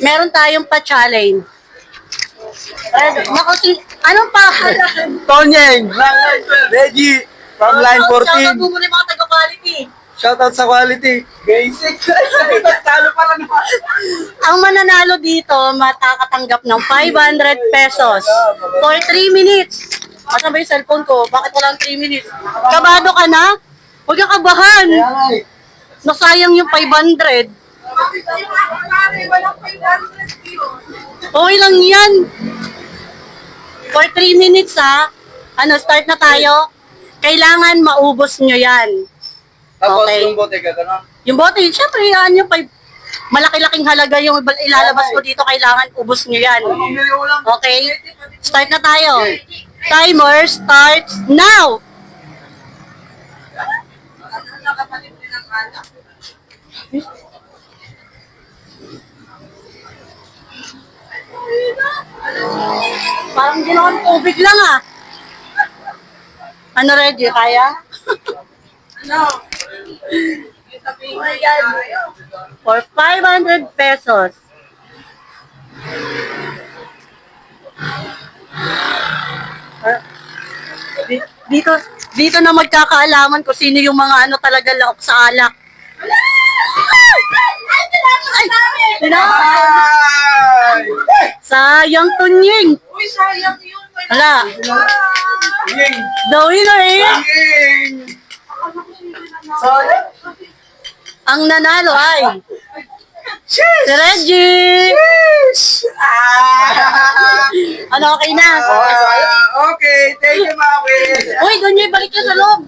meron tayong pa-challenge. Naku, si, anong pangalan? Tonyeng, Reggie, from line Shoutout 14. mo muna yung mga taga-quality. Shoutout sa quality. Basic. Talo pala naman. Ang mananalo dito, matakatanggap ng 500 pesos for 3 minutes. Asan ba yung cellphone ko? Bakit walang 3 minutes? Kabado ka na? Huwag kang kabahan. Eh. Nasayang yung 500. Okay lang yan. For 3 minutes ha. Ano, start na tayo. Kailangan maubos nyo yan. Tapos Okay. yung bote ka gano'n. Yung bote, syempre yan yung five, malaki-laking halaga yung ilalabas ko dito. Kailangan ubos nyo yan. Lang. Okay? Start na tayo. Timer starts now. Parang ginawan tubig lang ah. Ano ready? Kaya? ano? For 500 pesos. Ah, di- Dito, dito na magkakaalaman kung sino yung mga ano talaga laok sa alak. Ay! Sayang tunying. Uy, sayang yun. Wala. Ying! The winner is Ying! Sayang! ang nanalo ay si Cheers! Reggie. Ah! Ano, okay na? Ah, okay, thank you, Mawis. Uy, doon niyo ibalik niyo sa loob.